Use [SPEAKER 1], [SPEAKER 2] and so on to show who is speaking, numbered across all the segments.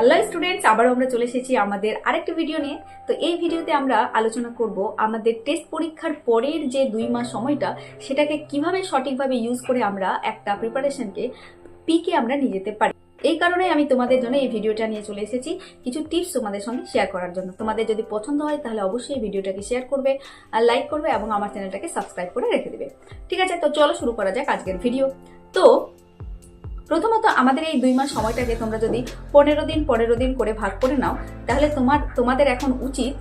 [SPEAKER 1] Hello students আবারও আমরা চলে এসেছি আমাদের আরেকটি ভিডিও নিয়ে। তো এই ভিডিওতে আমরা আলোচনা করব আমাদের টেস্ট পরীক্ষার পরের যে দুই মাস সময়টা, সেটাকে কীভাবে সঠিকভাবে ইউজ করে আমরা একটা প্রিপারেশনকে পিকে আমরা নিয়ে যেতে পারি। এই কারণে আমি তোমাদের জন্য এই ভিডিওটা নিয়ে চলে এসেছি। কিছু টিপস তোমাদের সঙ্গে শেয়ার করার জন্য। তোমাদের যদি পছন্দ হয়, তাহলে অবশ্যই ভিডিওটাকে শেয়ার করবে, আর লাইক করবে এবং আমার চ্যানেলটাকে সাবস্ক্রাইব করে রেখে দেবে। ঠিক আছে, তো চলো শুরু করা যাক আজকের ভিডিও তো প্রথমত আমাদের এই দুই মাস সময়টাকে তোমরা যদি পনেরো দিন পনেরো দিন করে ভাগ করে নাও, তাহলে তোমার, তোমাদের এখন উচিত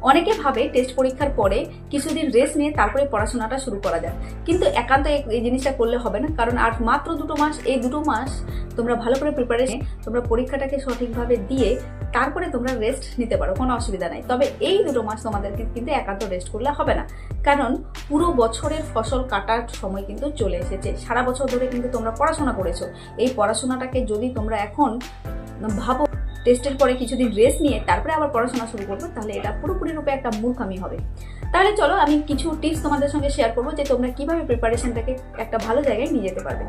[SPEAKER 1] অনেকে ভাবে টেস্ট পরীক্ষার পরে কিছুদিন রেস্ট নিয়ে তারপরে পড়াশোনাটা শুরু করা যায়। কিন্তু একান্ত এই- জিনিসটা করলে হবে না। কারণ আর মাত্র দুটো মাস, এই দুটো মাস তোমরা ভালো করে প্রিপারেশন তোমরা পরীক্ষাটাকে সঠিকভাবে দিয়ে তারপরে তোমরা রেস্ট নিতে পারো, কোনো অসুবিধা নাই। তবে এই দুটো মাস তোমাদেরকে কিন্তু একান্ত রেস্ট করলে হবে না। কারণ পুরো বছরের ফসল কাটার সময় কিন্তু চলে এসেছে। সারা বছর ধরে কিন্তু তোমরা পড়াশোনা করেছ। এই পড়াশোনাটাকে যদি তোমরা এখন ভাবো টেস্টের পরে কিছুদিন রেস্ট নিয়ে তারপরে আবার পড়াশোনা শুরু করব, তাহলে এটা পুরোপুরি রূপে একটা মূর্খামি হবে। তাহলে চলো আমি কিছু টিপস তোমাদের সঙ্গে শেয়ার করব যে তোমরা কীভাবে প্রিপারেশনটাকে একটা ভালো জায়গায় নিয়ে যেতে পারবে।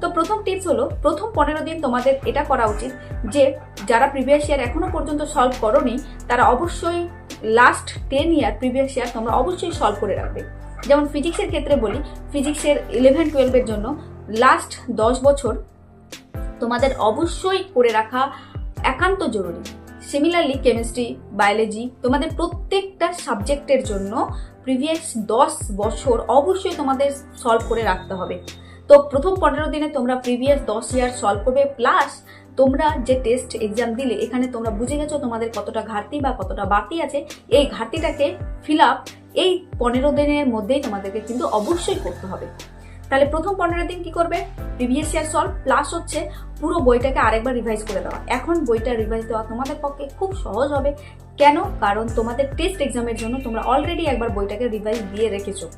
[SPEAKER 1] তো প্রথম টিপস হলো, প্রথম পনেরো দিন তোমাদের এটা করা উচিত যে যারা প্রিভিয়াস ইয়ার এখনও পর্যন্ত সলভ করনি, তারা অবশ্যই last ten year previous year তোমরা অবশ্যই সলভ করে রাখবে। যেমন ফিজিক্সের ক্ষেত্রে বলি ফিজিক্সের ইলেভেন টুয়েলভের জন্য লাস্ট দশ বছর তোমাদের অবশ্যই করে রাখা একান্ত জরুরি। সিমিলারলি কেমিস্ট্রি বায়োলজি তোমাদের প্রত্যেকটা সাবজেক্টের জন্য প্রিভিয়াস দশ বছর অবশ্যই তোমাদের সলভ করে রাখতে হবে। তো প্রথম পনেরো দিনে তোমরা প্রিভিয়াস দশ ইয়ার সলভ করবে প্লাস তোমরা যে টেস্ট এক্সাম দিলে, এখানে তোমরা বুঝে গেছো তোমাদের কতটা ঘাটতি বা কতটা বাড়তি আছে। এই ঘাটতিটাকে ফিল আপ এই পনেরো দিনের মধ্যেই তোমাদেরকে কিন্তু অবশ্যই করতে হবে। তাহলে প্রথম পনেরো দিন কি করবে? প্রিভিয়াস ইয়ার সলভ প্লাস হচ্ছে পুরো বইটাকে আরেকবার রিভাইজ করে দেওয়া। এখন বইটা রিভাইজ দেওয়া তোমাদের পক্ষে খুব সহজ হবে। কেন? কারণ তোমাদের টেস্ট এক্সামের জন্য তোমরা অলরেডি একবার বইটাকে রিভাইজ দিয়ে রেখেছো।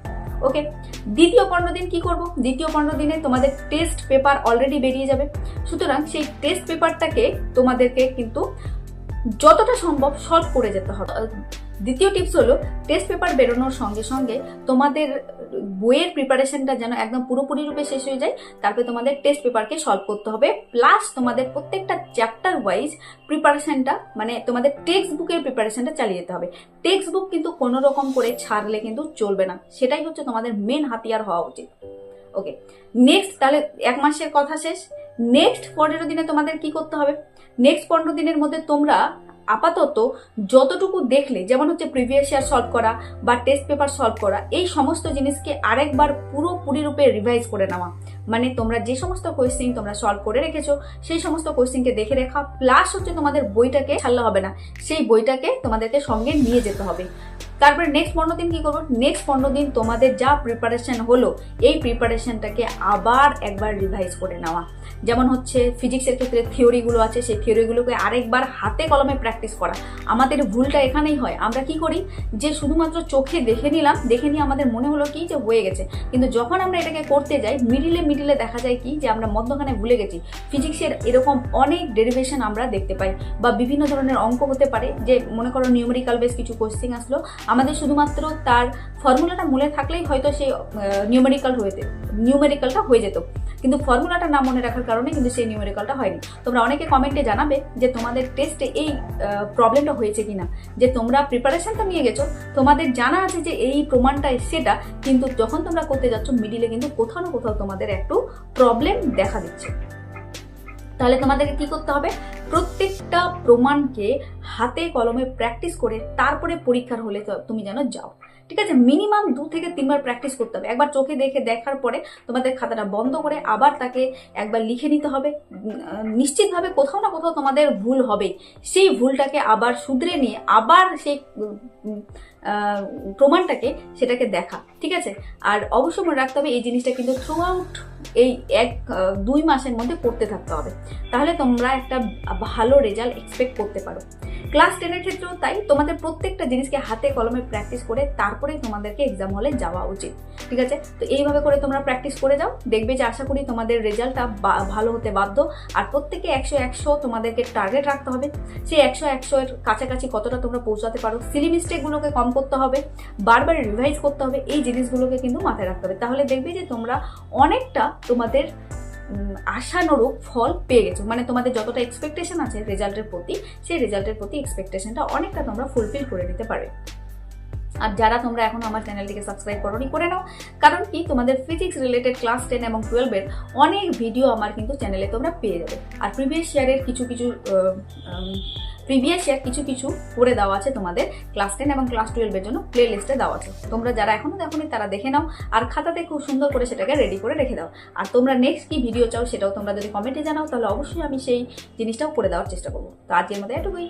[SPEAKER 1] ওকে দ্বিতীয় পনেরো দিন কি করব? দ্বিতীয় পনেরো দিনে তোমাদের টেস্ট পেপার অলরেডি বেরিয়ে যাবে। সুতরাং সেই টেস্ট পেপারটাকে তোমাদেরকে কিন্তু যতটা সম্ভব সলভ করে যেতে হবে। দ্বিতীয় টিপস হলো টেস্ট পেপার বেরোনোর সঙ্গে সঙ্গে তোমাদের বইয়ের প্রিপারেশনটা যেন একদম পুরোপুরি রূপে শেষ হয়ে যায়, তারপরে তোমাদের টেস্ট পেপারকে সলভ করতে হবে। প্লাস তোমাদের প্রত্যেকটা চ্যাপ্টার ওয়াইজ প্রিপারেশনটা মানে তোমাদের টেক্সট বুকের প্রিপারেশনটা চালিয়ে যেতে হবে। টেক্সট বুক কিন্তু কোনো রকম করে ছাড়লে কিন্তু চলবে না, সেটাই হচ্ছে তোমাদের মেন হাতিয়ার হওয়া উচিত। ওকে নেক্সট তাহলে এক মাসের কথা শেষ। নেক্সট পনেরো দিনে তোমাদের কি করতে হবে? নেক্সট পনেরো দিনের মধ্যে তোমরা আপাতত যতটুকু দেখলে, যেমন হচ্ছে প্রিভিয়াস ইয়ার সলভ করা বা টেস্ট পেপার সলভ করা, এই সমস্ত জিনিসকে আরেকবার পুরোপুরি রূপে রিভাইজ করে নেওয়া। মানে তোমরা যে সমস্ত কোয়েশ্চেন তোমরা সলভ করে রেখেছো, সেই সমস্ত কোয়েশ্চেনকে দেখে রাখা প্লাস হচ্ছে তোমাদের বইটাকে, ছাড়লে হবে না, সেই বইটাকে তোমাদেরকে সঙ্গে নিয়ে যেতে হবে। তারপরে নেক্সট পনেরো দিন কি করব? নেক্সট পনেরো দিন তোমাদের যা প্রিপারেশন হলো, এই প্রিপারেশনটাকে আবার একবার রিভাইজ করে নেওয়া। যেমন হচ্ছে ফিজিক্সের ক্ষেত্রে থিওরিগুলো আছে, সেই থিওরিগুলোকে আরেকবার হাতে কলমে প্র্যাকটিস করা। আমাদের ভুলটা এখানেই হয়। আমরা কি করি? যে শুধুমাত্র চোখে দেখে নিলাম, দেখে নিয়ে আমাদের মনে হলো কি যে হয়ে গেছে। কিন্তু যখন আমরা এটাকে করতে যাই মিডিলে মিডিলে দেখা যায় কি যে আমরা মধ্যখানে ভুলে গেছি। ফিজিক্সের এরকম অনেক ডেরিভেশন আমরা দেখতে পাই। বা বিভিন্ন ধরনের অঙ্ক হতে পারে। যে মনে করো নিউমেরিক্যাল বেশ কিছু কোশ্চেন আসলো। আমাদের শুধুমাত্র তার ফর্মুলাটা মনে থাকলেই হয়তো সেই নিউমেরিক্যাল হয়ে নিউমেরিক্যালটা হয়ে যেত। কিন্তু ফর্মুলাটা না মনে রাখার কারণে কিন্তু সেই নিউমেরিক্যালটা হয়নি। তোমরা অনেকে কমেন্টে জানাবে যে তোমাদের টেস্টে এই প্রবলেমটা হয়েছে কিনা। যে তোমরা প্রিপারেশনটা নিয়ে গেছো, তোমাদের জানা আছে যে এই প্রমাণটা সেটা কিন্তু যখন তোমরা করতে যাচ্ছ মিডিলে কিন্তু কোথাও না কোথাও তোমাদের একটু প্রবলেম দেখা দিচ্ছে। তাহলে তোমাদেরকে কি করতে হবে? প্রত্যেকটা প্রমাণকে হাতে কলমে প্র্যাকটিস করে তারপরে পরীক্ষার হলে তুমি যেন যাও। ঠিক আছে? মিনিমাম দু থেকে তিনবার প্র্যাকটিস করতে হবে। একবার চোখে দেখে দেখার পরে তোমাদের খাতাটা বন্ধ করে আবার তাকে একবার লিখে নিতে হবে। নিশ্চিতভাবে কোথাও না কোথাও তোমাদের ভুল হবে সেই ভুলটাকে আবার শুধরে নিয়ে আবার সেই প্রমাণটাকে সেটাকে দেখা। ঠিক আছে? আর অবশ্যই মনে রাখতে হবে, এই জিনিসটা কিন্তু থ্রু আউট এই এক দুই মাসের মধ্যে করতে থাকতে হবে। তাহলে তোমরা একটা ভালো রেজাল্ট এক্সপেক্ট করতে পারো। ক্লাস টেনের ক্ষেত্রেও তাই। তোমাদের প্রত্যেকটা জিনিসকে হাতে কলমে প্র্যাকটিস করে তারপরেই তোমাদেরকে এক্সাম হলে যাওয়া উচিত। ঠিক আছে? তো এইভাবে করে তোমরা প্র্যাকটিস করে যাও। দেখবে যে আশা করি তোমাদের রেজাল্টটা ভালো হতে বাধ্য। আর প্রত্যেকে একশো একশো তোমাদেরকে টার্গেট রাখতে হবে। সেই একশো একশো এর কাছাকাছি কতটা তোমরা পৌঁছাতে পারো সিলি মিস্টেকগুলোকে কম করতে হবে, বারবার রিভাইজ করতে হবে, এই জিনিসগুলোকে কিন্তু মাথায় রাখতে হবে। তাহলে দেখবে যে তোমরা অনেকটা তোমাদের আশানুরূপ ফল পেয়ে গেছো। মানে তোমাদের যতটা এক্সপেকটেশন আছে রেজাল্টের প্রতি, সেই রেজাল্টের প্রতি এক্সপেকটেশনটা অনেকটা তোমরা ফুলফিল করে নিতে পারবে। আর যারা তোমরা এখন আমার চ্যানেলটিকে সাবস্ক্রাইব করোনি, করে নাও। কারণ কি, তোমাদের ফিজিক্স রিলেটেড ক্লাস টেন এবং টুয়েলভের অনেক ভিডিও আমার কিন্তু চ্যানেলে তোমরা পেয়ে যাবে। আর প্রিভিয়াস ইয়ারের কিছু কিছু প্রিভিয়াস ইয়ার কিছু কিছু করে দেওয়া আছে তোমাদের ক্লাস টেন এবং ক্লাস টুয়েলভের জন্য প্লে লিস্টে দেওয়া আছে। তোমরা যারা এখনও দেখোনি, তারা দেখে নাও আর খাতাতে খুব সুন্দর করে সেটাকে রেডি করে রেখে দাও। আর তোমরা নেক্সট কি ভিডিও চাও, সেটাও তোমরা যদি কমেন্টে জানাও, তাহলে অবশ্যই আমি সেই জিনিসটাও করে দেওয়ার চেষ্টা করব। তো আজকের মতো এটুকুই।